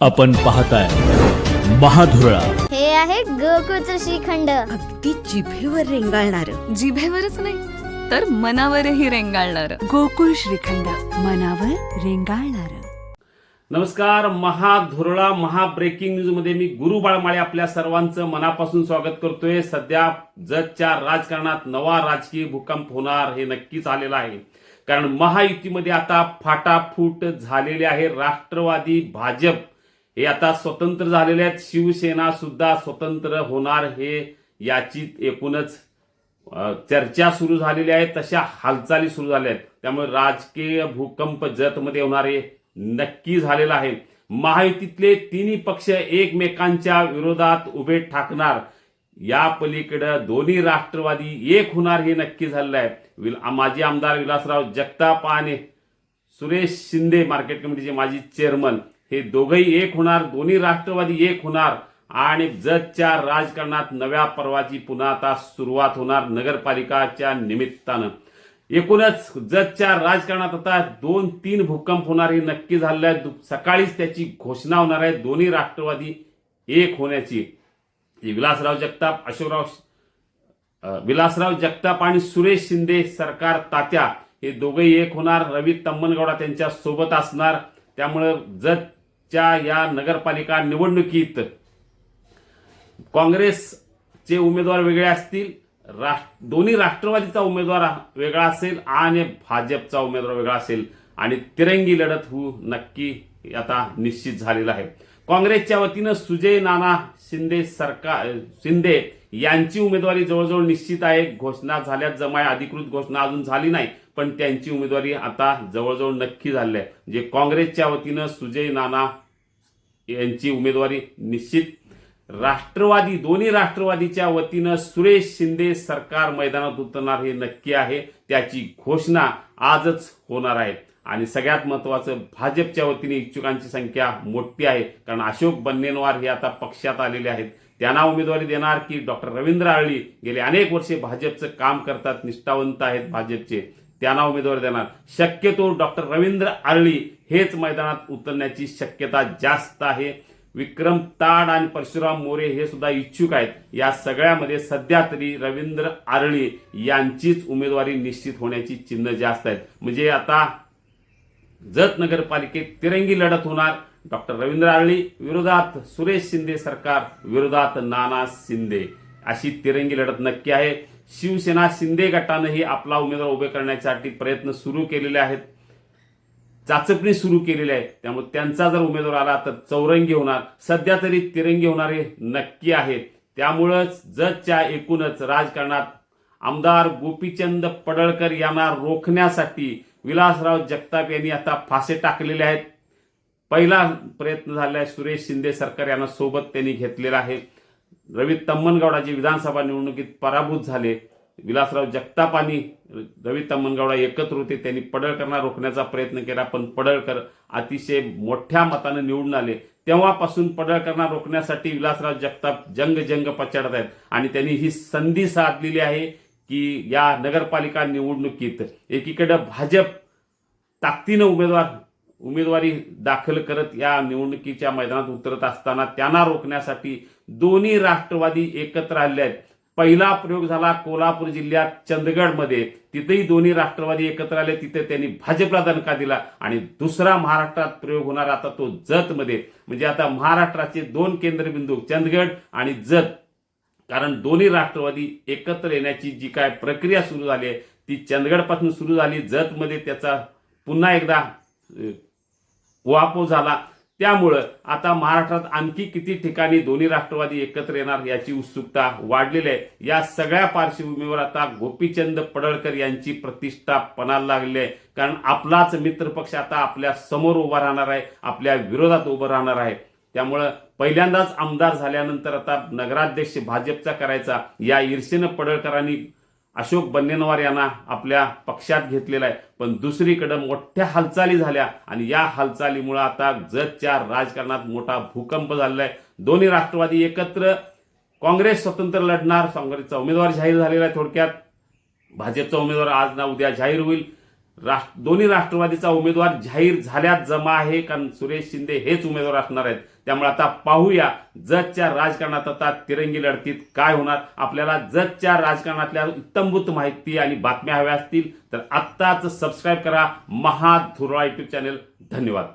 आपण पाहताय महाधुरळा. हे आहे गोकुळचं श्रीखंड. अगदी जिभेवर रेंगाळणार. जिभेवरच नाही तर मनावरही रेंगाळणार. गोकुळ श्रीखंड मनावर रेंगाळणार. नमस्कार महाधुरळा महा ब्रेकिंग न्यूजमध्ये मी गुरु बाळमाळे आपल्या सर्वांचं मनापासून स्वागत करतोय. सध्या जगच्या राजकारणात नवा राजकीय भूकंप होणार हे नक्कीच आलेलं आहे. कारण महायुतीमध्ये आता फाटाफूट झालेले आहे राष्ट्रवादी भाजप. हे आता स्वतंत्र झालेले आहेत. शिवसेना सुद्धा स्वतंत्र होणार हे याची एकूणच चर्चा सुरू झालेली आहे. तशा हालचाली सुरू झाल्या आहेत. त्यामुळे राजकीय भूकंप जतमध्ये होणारे नक्की झालेला आहे. महायुतीतले तिन्ही पक्ष एकमेकांच्या विरोधात उभे ठाकणार. या पलीकडं दोन्ही राष्ट्रवादी एक होणार हे नक्की झालेलं आहे. विल माजी आमदार विलासराव जगताप आणि सुरेश शिंदे मार्केट कमिटीचे माजी चेअरमन हे दोघही एक होणार दोन्ही राष्ट्रवादी एक होणार आणि जतच्या राजकारणात नव्या पर्वाची पुन्हा आता सुरुवात होणार नगरपालिकाच्या निमित्तानं. एकूणच जतच्या राजकारणात आता दोन तीन भूकंप होणार हे नक्की झालेलं आहे दु- सकाळीच त्याची घोषणा होणार आहे. दोन्ही राष्ट्रवादी एक होण्याची. विलासराव जगताप अशोकराव विलासराव जगताप आणि सुरेश शिंदे सरकार तात्या हे दोघेही एक होणार. रवी तम्मनगौडा त्यांच्यासोबत असणार. त्यामुळं च्या या नगरपालिका निवडणुकीत काँग्रेसचे उमेदवार वेगळे असतील राष्ट्र दोन्ही राष्ट्रवादीचा उमेदवार वेगळा असेल आणि भाजपचा उमेदवार वेगळा असेल आणि तिरंगी लढत होऊ नक्की आता निश्चित झालेला आहे. काँग्रेसच्या वतीनं सुजय नाना शिंदे सरकार शिंदे यांची उमेदवारी जवळजवळ निश्चित आहे. घोषणा झाल्यात जमाय अधिकृत घोषणा अजून झाली नाही. पण त्यांची उमेदवारी आता जवळजवळ नक्की झाली आहे. जे काँग्रेसच्या वतीनं सुजय नाना यांची उमेदवारी निश्चित. राष्ट्रवादी दोन्ही राष्ट्रवादीच्या वतीनं सुरेश शिंदे सरकार मैदानात उतरणार हे नक्की आहे. त्याची घोषणा आजच होणार आहे. आणि सगळ्यात महत्वाचं भाजपच्या वतीने इच्छुकांची संख्या मोठी आहे. कारण अशोक बन्नेनवार हे आता पक्षात आलेले आहेत. त्यांना उमेदवारी देणार की डॉक्टर रवींद्र आळी. गेले अनेक वर्षे भाजपचं काम करतात निष्ठावंत आहेत भाजपचे. त्यांना उमेदवारी देणार. शक्यतो डॉक्टर रवींद्र आरळी हेच मैदानात उतरण्याची शक्यता जास्त आहे. विक्रम ताड आणि परशुराम मोरे हे सुद्धा इच्छुक आहेत. या सगळ्यामध्ये सध्या तरी रवींद्र आरळी यांचीच उमेदवारी निश्चित होण्याची चिन्ह जास्त आहेत. म्हणजे आता जत नगरपालिकेत तिरंगी लढत होणार डॉक्टर रवींद्र आरळी विरोधात सुरेश शिंदे सरकार विरोधात नाना शिंदे. अशी तिरंगी लढत नक्की आहे. शिवसेना शिंदे गटानंही आपला उमेदवार उभे करण्यासाठी प्रयत्न सुरू केलेले आहेत. चाचपणी सुरू केलेली आहे त्यामुळे त्यांचा जर उमेदवार आला तर चौरंगी होणार. सध्या तरी तिरंगी होणारे नक्की आहेत. त्यामुळंच जजच्या एकूणच राजकारणात आमदार गोपीचंद पडळकर यांना रोखण्यासाठी विलासराव जगताप यांनी आता फासे टाकलेले आहेत. पहिला प्रयत्न झाला आहे सुरेश शिंदे सरकार यांना सोबत त्यांनी घेतलेला आहे. रवी तम्मनगौडा विधानसभा निवडणुकीत पराभूत झाले. विलासराव जगताप आणि रवी तम्मनगौडा एकत्र होते. त्यांनी पडळकरांना रोखण्याचा प्रयत्न केला पण पडळकर अतिशय मोठ्या मतानं निवडून आले. तेव्हापासून पडळकरांना रोखण्यासाठी विलासराव जगताप जंग जंग पचाडत आहेत आणि त्यांनी ही संधी साधलेली आहे की या नगरपालिका निवडणुकीत एकीकडं भाजप ताकदीनं उमेदवार उमेदवारी दाखल करत या निवडणुकीच्या मैदानात उतरत असताना त्यांना रोखण्यासाठी दोन्ही राष्ट्रवादी एकत्र आले आहेत. पहिला प्रयोग झाला कोल्हापूर जिल्ह्यात चंदगडमध्ये. तिथेही दोन्ही राष्ट्रवादी एकत्र आले. तिथे त्यांनी भाजपला दणका दिला आणि दुसरा महाराष्ट्रात प्रयोग होणार आता तो जतमध्ये. म्हणजे आता महाराष्ट्राचे दोन केंद्रबिंदू चंदगड आणि जत. कारण दोन्ही राष्ट्रवादी एकत्र येण्याची जी काय प्रक्रिया सुरू झाली आहे ती चंदगडपासून सुरू झाली. जतमध्ये त्याचा पुन्हा एकदा उहापोह झाला. त्यामुळं आता महाराष्ट्रात आणखी किती ठिकाणी दोन्ही राष्ट्रवादी एकत्र येणार याची उत्सुकता वाढलेली आहे. या सगळ्या पार्श्वभूमीवर आता गोपीचंद पडळकर यांची प्रतिष्ठा पणाला लागली आहे. कारण आपलाच मित्रपक्ष आता आपल्यासमोर उभा राहणार आहे आपल्या विरोधात उभं राहणार आहे. त्यामुळं पहिल्यांदाच आमदार झाल्यानंतर आता नगराध्यक्ष भाजपचा करायचा. या ईर्षेनं पडळकरांनी अशोक बन्नेनवार यांना आपल्या पक्षात घेतलेला आहे. पण दुसरीकडं मोठ्या हालचाली झाल्या आणि या हालचालीमुळे आता जतच्या राजकारणात मोठा भूकंप झालेला आहे. दोन्ही राष्ट्रवादी एकत्र काँग्रेस स्वतंत्र लढणार काँग्रेसचा उमेदवार जाहीर झालेला आहे थोडक्यात. भाजपचा उमेदवार आज ना उद्या जाहीर होईल. राष्ट्र दोन्ही राष्ट्रवादीचा उमेदवार जाहीर झाल्यात जमा आहे कारण सुरेश शिंदे हेच उमेदवार असणार आहेत. त्यामुळे आता पाहूया जगच्या राजकारणात आता तिरंगी लढतीत काय होणार. आपल्याला जगच्या राजकारणातल्या इत्तमभूत माहिती आणि बातम्या हव्या असतील तर आत्ताच सबस्क्राईब करा. महाधुरा युट्यूब चॅनेल धन्यवाद.